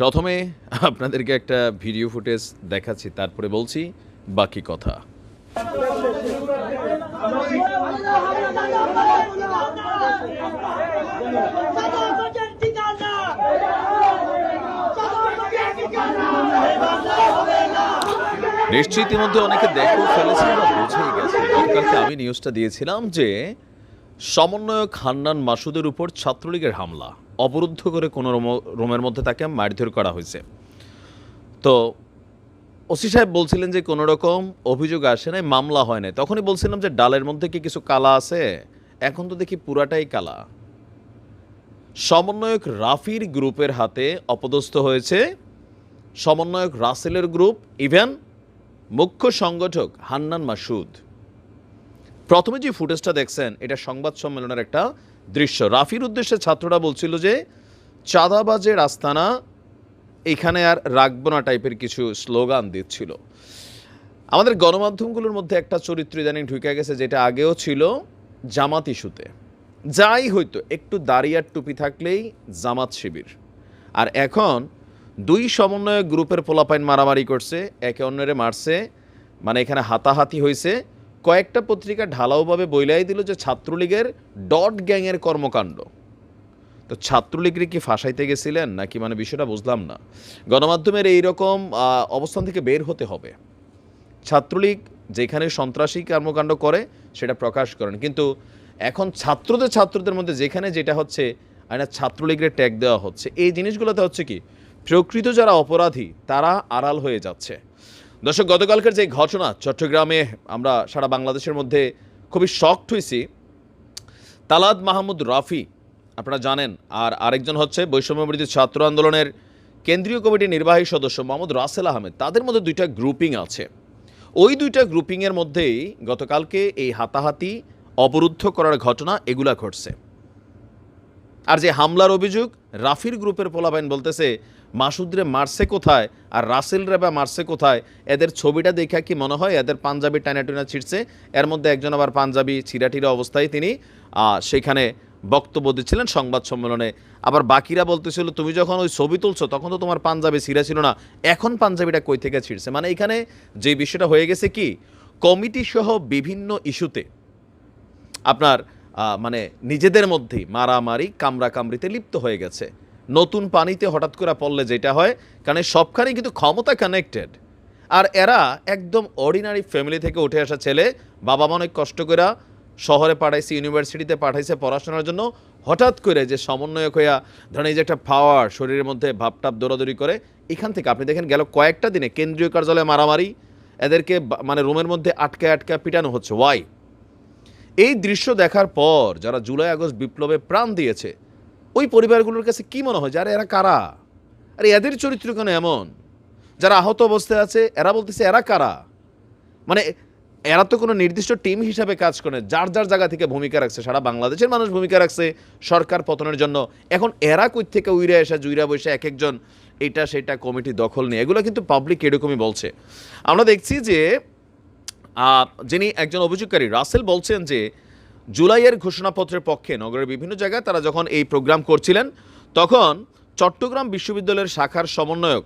প্রথমে আপনাদেরকে একটা ভিডিও ফুটেজ দেখাচ্ছি, তারপরে বলছি বাকি কথা। নিশ্চয়ই ইতিমধ্যে অনেকে দেখেও ফেলেছেন বা বুঝেই গেছে। আমি নিউজটা দিয়েছিলাম যে সমন্বয়ক হান্নান মাসুদের উপর ছাত্রলীগের হামলা। অবরুদ্ধ করে কোনো রোম- রুমের মধ্যে তাকে মারধর করা হয়েছে। তো ওসি সাহেব বলছিলেন যে কোনো রকম অভিযোগ আসে নাই, মামলা হয় নাই। তখনই বলছিলাম যে ডালের মধ্যে কি কিছু কালা আছে? এখন তো দেখি পুরাটাই কালা। সমন্বয়ক রাফির গ্রুপের হাতে অপদস্থ হয়েছে সমন্বয়ক রাসেলের গ্রুপ, ইভেন মুখ্য সংগঠক হান্নান মাসুদ। প্রথমে যে ফুটেজটা দেখছেন, এটা সংবাদ সম্মেলনের একটা দৃশ্য। রাফির উদ্দেশ্যে ছাত্ররা বলছিল যে, চাঁদাবাজের আস্তানা এখানে আর রাখব না টাইপের কিছু স্লোগান দিচ্ছিল। আমাদের গণমাধ্যমগুলোর মধ্যে একটা চরিত্র ইদানিং ঢুকে গেছে, যেটা আগেও ছিল জামাত ইস্যুতে। যাই হইতো, একটু দাঁড়িয়ার টুপি থাকলেই জামাত শিবির। আর এখন দুই সমন্বয়ক গ্রুপের পোলাপাইন মারামারি করছে, একে অন্যরে মারছে মানে এখানে হাতাহাতি হয়েছে কয়েকটা পত্রিকা ঢালাওভাবে বইলাই দিল যে ছাত্রলীগের ডট গ্যাংয়ের কর্মকাণ্ড। তো ছাত্রলীগরে কি ফাঁসাইতে গেছিলেন? নাকি মানে বিষয়টা বুঝলাম না। গণমাধ্যমের এই রকম অবস্থান থেকে বের হতে হবে। ছাত্রলীগ যেখানে সন্ত্রাসী কর্মকাণ্ড করে, সেটা প্রকাশ করেন। কিন্তু এখন ছাত্রদের ছাত্রদের মধ্যে যেখানে যেটা হচ্ছে একটা ছাত্রলীগের ট্যাগ দেওয়া হচ্ছে। এই জিনিসগুলোতে হচ্ছে কি, প্রকৃত যারা অপরাধী, তারা আড়াল হয়ে যাচ্ছে। দর্শক, গতকালকের যে ঘটনা, চট্টগ্রামে আমরা সারা বাংলাদেশের মধ্যে খুবই শকড হয়েছি। তালাদ মাহমুদ রাফি, আপনারা জানেন, আর আরেকজন হচ্ছে বৈষম্যবৃদ্ধি ছাত্র আন্দোলনের কেন্দ্রীয় কমিটির নির্বাহী সদস্য মোহাম্মদ রাসেল আহমেদ। তাদের মধ্যে দুইটা গ্রুপিং আছে। ওই দুইটা গ্রুপিংয়ের মধ্যেই গতকালকে এই হাতাহাতি, অবরুদ্ধ করার ঘটনা এগুলা ঘটছে। আর যে হামলার অভিযোগ, রাফির গ্রুপের পোলাবাইন বলতেছে, মাসুদরে মারছে কোথায় আর রাসেল বা মারছে কোথায়? এদের ছবিটা দেখা কি মনে হয় এদের পাঞ্জাবি টানা টুনা ছিঁড়ছে? এর মধ্যে একজন আবার পাঞ্জাবি ছিঁড়াটিরা অবস্থায় তিনি সেখানে বক্তব্য দিচ্ছিলেন সংবাদ সম্মেলনে। আবার বাকিরা বলতেছিল, তুমি যখন ওই ছবি তুলছো, তখন তো তোমার পাঞ্জাবি ছিঁড়া ছিল না। এখন পাঞ্জাবিটা কই থেকে ছিঁড়ছে? মানে এখানে যে বিষয়টা হয়ে গেছে কি কমিটি সহ বিভিন্ন ইস্যুতে আপনার মানে নিজেদের মধ্যেই মারামারি কামড়া কামড়িতে লিপ্ত হয়ে গেছে। নতুন পানিতে হঠাৎ করে পড়লে যেটা হয়, কারণ সবখানেই কিন্তু ক্ষমতা কানেক্টেড আর এরা একদম অর্ডিনারি ফ্যামিলি থেকে উঠে আসা ছেলে, বাবা মা অনেক কষ্ট করে শহরে পাঠাইছে ইউনিভার্সিটিতে পাঠাইছে পড়াশোনার জন্য, হঠাৎ করে যে সমন্বয়ক হইয়া ধরেন এই যে একটা পাওয়ার শরীরের মধ্যে ভাবটাপ দৌড়াদৌড়ি করে, এখান থেকে আপনি দেখেন গেল কয়েকটা দিনে কেন্দ্রীয় কার্যালয়ে মারামারি, এদেরকে মানে রুমের মধ্যে আটকে আটকে পিটানো হচ্ছে। ওয়াই এই দৃশ্য দেখার পর যারা জুলাই আগস্ট বিপ্লবে প্রাণ দিয়েছে, ওই পরিবারগুলোর কাছে কি মনে হয় যারা এরা কারা? আরে এদের চরিত্র কেন এমন? যারা আহত অবস্থায় আছে, এরা বলতেছে, এরা কারা? মানে এরা তো কোনো নির্দিষ্ট টিম হিসাবে কাজ করে, যার যার জায়গা থেকে ভূমিকা রাখছে, সারা বাংলাদেশের মানুষ ভূমিকা রাখছে সরকার পতনের জন্য। এখন এরা কই থেকে উইরা এসে, জুইরা বসে এক একজন এটা সেটা কমিটি দখল নিয়ে, এগুলো কিন্তু পাবলিক এরকমই বলছে। আমরা দেখছি যে যিনি একজন অভিযোগকারী, রাসেল বলছেন যে জুলাইয়ের ঘোষণাপত্রের পক্ষে নগরের বিভিন্ন জায়গায় তারা যখন এই প্রোগ্রাম করছিলেন, তখন চট্টগ্রাম বিশ্ববিদ্যালয়ের শাখার সমন্বয়ক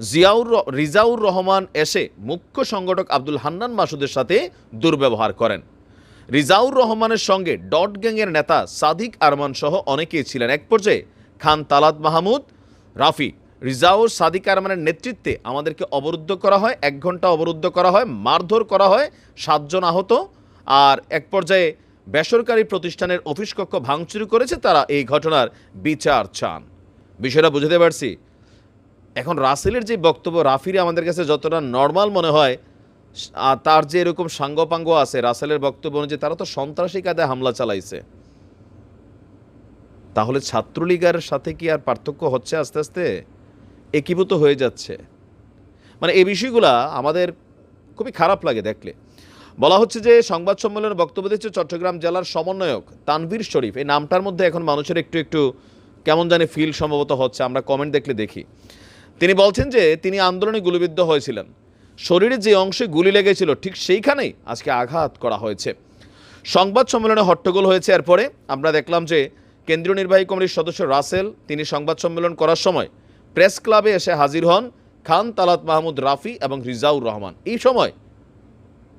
জিয়াউর রিজাউর রহমান এসে মুখ্য সংগঠক আব্দুল হান্নান মাসুদের সাথে দুর্ব্যবহার করেন। রিজাউর রহমানের সঙ্গে ডট গ্যাংয়ের নেতা সাদিক আরমান সহ অনেকেই ছিলেন। এক পর্যায়ে খান তালাত মাহমুদ, রাফি রিজাউর সাদিক আরমানের নেতৃত্বে আমাদেরকে অবরুদ্ধ করা হয়, এক ঘণ্টা অবরুদ্ধ করা হয়, মারধর করা হয় সাতজন আহত। আর এক পর্যায়ে বেসরকারি প্রতিষ্ঠানের অফিস কক্ষ ভাঙচুর করেছে তারা এই ঘটনার বিচার চান। বিষয়টা বুঝতে পারছি। এখন রাসেলের যে বক্তব্য, রাফিরে আমাদের কাছে যতটা নর্মাল মনে হয় তার যে এরকম সাঙ্গপাঙ্গ আছে, রাসেলের বক্তব্য অনুযায়ী তারা তো সন্ত্রাসী কায়দায় হামলা চালাইছে। তাহলে ছাত্রলীগের সাথে কি আর পার্থক্য হচ্ছে আস্তে আস্তে? একীভূত হয়ে যাচ্ছে। মানে এই বিষয়গুলা আমাদের খুবই খারাপ লাগে দেখলে। বলা হচ্ছে যে সংবাদ সম্মেলনে বক্তব্য দিচ্ছে চট্টগ্রাম জেলার সমন্বয়ক তানভীর শরীফ। এই নামটার মধ্যে এখন মানুষের একটু একটু কেমন জানি ফিল সম্ভবত হচ্ছে, আমরা কমেন্ট দেখলে দেখি। তিনি বলছেন যে তিনি আন্দোলনে গুলিবিদ্ধ হয়েছিলেন। শরীরে যে অংশে গুলি লেগেছিল, ঠিক সেইখানেই আজকে আঘাত করা হয়েছে। সংবাদ সম্মেলনে হট্টগোল হয়েছে। এরপরে আমরা দেখলাম যে কেন্দ্রীয় নির্বাহী কমিটির সদস্য রাসেল, তিনি সংবাদ সম্মেলন করার সময় প্রেস ক্লাবে এসে হাজির হন খান তালাত মাহমুদ রাফি এবং রিজাউর রহমান। এই সময়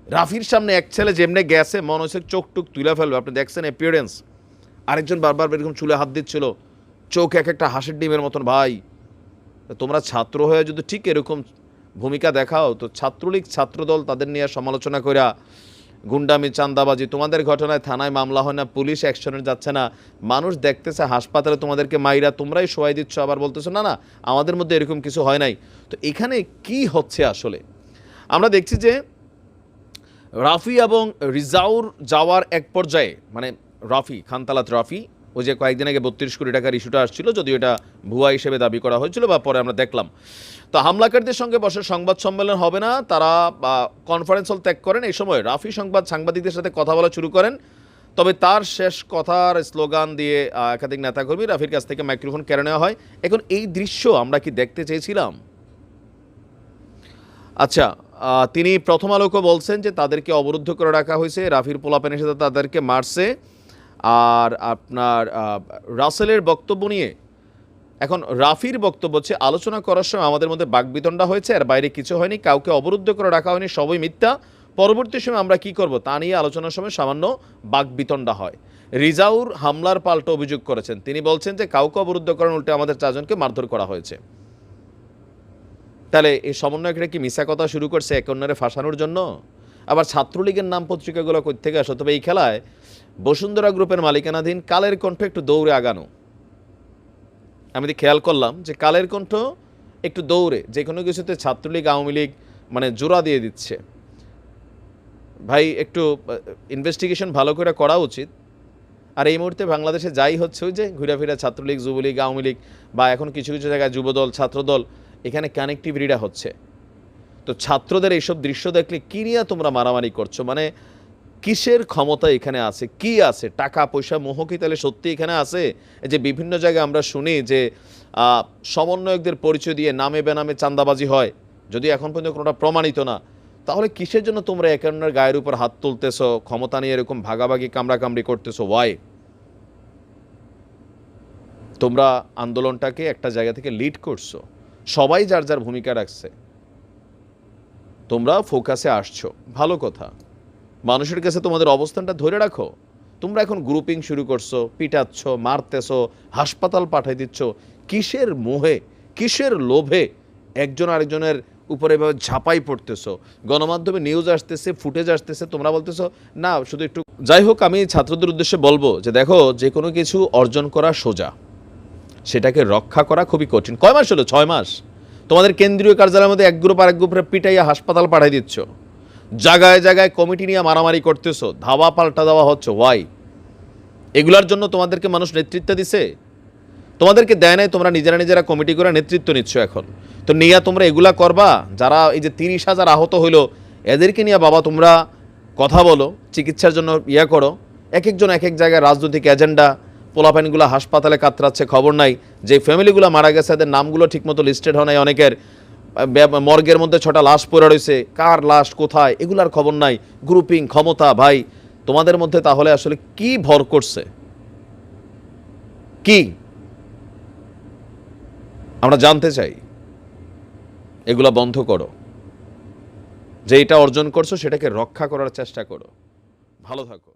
রাফির সামনে এক ছেলে যেমনে গেছে, মনে হচ্ছে চোখ টুক তুলে ফেলবে। আপনি দেখছেন অ্যাপিয়ারেন্স আরেকজন বারবার এরকম চুলে হাত দিচ্ছিল। চোখ এক একটা হাসির ডিমের মতন, ভাই, তোমরা ছাত্র হয়ে যদি ঠিক এরকম ভূমিকা দেখাও, তো ছাত্রলীগ, ছাত্রদল তাদের নিয়ে সমালোচনা কইরা গুন্ডামি চান্দাবাজি তোমাদের ঘটনায় থানায় মামলা হয় না, পুলিশ অ্যাকশনে যাচ্ছে না। মানুষ দেখতেছে, হাসপাতালে তোমাদেরকে মাইরা তোমরাই সবাই দিচ্ছ, আবার বলতেছো, না না, আমাদের মধ্যে এরকম কিছু হয় নাই। তো এখানে কি হচ্ছে আসলে? আমরা দেখছি যে রাফি এবং রিজাউর যাওয়ার এক পর্যায়ে মানে রাফি, খানতালাত রাফি ওই যে কয়েকদিন আগে বত্রিশ কোটি টাকার ইস্যুটা আসছিল, যদিও এটা ভুয়া হিসেবে দাবি করা হয়েছিল বা পরে আমরা দেখলাম। তো হামলাকারীদের সঙ্গে বসে সংবাদ সম্মেলন হবে না, তারা কনফারেন্স হল ত্যাগ করেন। এই সময় রাফি সংবাদ সাংবাদিকদের সাথে কথা বলা শুরু করেন। তবে তার শেষ কথার স্লোগান দিয়ে একাধিক নেতাকর্মী রাফির কাছ থেকে মাইক্রোফোন কেড়ে নেওয়া হয়। এখন এই দৃশ্য আমরা কি দেখতে চেয়েছিলাম? আচ্ছা তিনি প্রথম আলোকে বলছেন যে তাদেরকে অবরুদ্ধ করে রাখা হয়েছে। রাফির পোলাপেনের সাথে তাদেরকে মারছে। আর আপনার রাসেলের বক্তব্য নিয়ে, এখন রাফির বক্তব্য হচ্ছে, আলোচনা করার সময় আমাদের মধ্যে বাকবিতণ্ডা হয়েছে আর বাইরে কিছু হয়নি, কাউকে অবরুদ্ধ করে রাখা হয়নি, সবই মিথ্যা। পরবর্তী সময় আমরা কি করব? তা নিয়ে আলোচনার সময় সামান্য বাকবিতণ্ডা হয়। রিজাউর হামলার পাল্টা অভিযোগ করেছেন। তিনি বলছেন যে, কাউকে অবরুদ্ধ করার উল্টে আমাদের চারজনকে মারধর করা হয়েছে। তাহলে এই সমন্বয়করা কি মিশা কথা শুরু করছে, এক অন্যরে ফাঁসানোর জন্য? আবার ছাত্রলীগের নাম পত্রিকাগুলো কই থেকে আসো? তবে এই খেলায় বসুন্ধরা গ্রুপের মালিকানাধীন কালের কণ্ঠ একটু দৌড়ে আগানো। আমি খেয়াল করলাম যে কালের কণ্ঠ একটু দৌড়ে, যে কোনো কিছুতে ছাত্রলীগ, আওয়ামী লীগ মানে জোড়া দিয়ে দিচ্ছে। ভাই, একটু ইনভেস্টিগেশন ভালো করে করা উচিত। আর এই মুহূর্তে বাংলাদেশে যাই হচ্ছে ওই যে ঘুরাফিরা ছাত্রলীগ, যুবলীগ, আওয়ামী লীগ বা এখন কিছু কিছু জায়গায় যুবদল, ছাত্রদল, এখানে কানেক্টিভিটিটা হচ্ছে। তো ছাত্রদের এইসব দৃশ্য দেখলে কি নিয়ে তোমরা মারামারি করছ? মানে কিসের ক্ষমতা এখানে আছে? কি আছে? টাকা, পয়সা, মোহ কি তাহলে সত্যি এখানে আছে? যে বিভিন্ন জায়গায় আমরা শুনি যে সমন্বয়কদের পরিচয় দিয়ে নামে বেনামে চান্দাবাজি হয়। যদি এখন পর্যন্ত কোনোটা প্রমাণিত না, তাহলে কিসের জন্য তোমরা একান্নের গায়ের উপর হাত তুলতেছো? ক্ষমতা নিয়ে এরকম ভাগাভাগি, কামড়াকামড়ি করতেছো? ওয়াই তোমরা আন্দোলনটাকে একটা জায়গা থেকে লিড করছ। সবাই যার যার ভূমিকা রাখছে। তোমরা ফোকাসে আসছো। ভালো কথা। মানুষের কাছে তোমাদের অবস্থানটা ধরে রাখো। তোমরা এখন গ্রুপিং শুরু করছ, পিটাচ্ছ, মারতেছো, হাসপাতাল পাঠাই দিচ্ছ। কিসের মোহে, কিসের লোভে একজন আরেকজনের উপরে এভাবে ঝাঁপাই পড়তেছো? গণমাধ্যমে নিউজ আসতেছে ফুটেজ আসতেছে, তোমরা বলতেছো, না, শুধু একটু যাই হোক, আমি ছাত্রদের উদ্দেশ্যে বলব যে দেখো, যে কোনো কিছু অর্জন করা সোজা। সেটাকে রক্ষা করা খুবই কঠিন। কয় মাস হলো? ছয় মাস। তোমাদের কেন্দ্রীয় কার্যালয়ের মধ্যে এক গ্রুপ আরেক গ্রুপে পিটাইয়া হাসপাতাল পাঠাই দিচ্ছ। জায়গায় জায়গায় কমিটি নিয়ে মারামারি করতেছো, ধাওয়া পাল্টা দেওয়া হচ্ছে ওয়াই এগুলার জন্য তোমাদেরকে মানুষ নেতৃত্ব দিছে? তোমাদেরকে দেয় নাই, তোমরা নিজেরা নিজেরা কমিটি করে নেতৃত্ব নিচ্ছ এখন। তো নিয়ে তোমরা এগুলা করবা, যারা এই যে তিরিশ হাজার আহত হইল, এদেরকে নিয়ে বাবা তোমরা কথা বলো, চিকিৎসার জন্য ইয়া করো। এক একজন এক এক জায়গায় রাজনৈতিক এজেন্ডা পোলাপাইনগুলো হাসপাতালে কাতরাচ্ছে, খবর নাই। যে ফ্যামিলিগুলো মারা গেছে, এদের নামগুলো ঠিকমতো লিস্টেড হয় নাই, অনেকের মর্গের মধ্যে ছটা লাশ পড়ে রয়েছে। কার লাশ কোথায়? এগুলার খবর নাই। গ্রুপিং ক্ষমতা, ভাই। তোমাদের মধ্যে তাহলে আসলে কি ভর করছে? কি? আমরা জানতে চাই। এগুলা বন্ধ করো। যে এটা অর্জন করছ সেটাকে রক্ষা করার চেষ্টা করো। ভালো থাকো।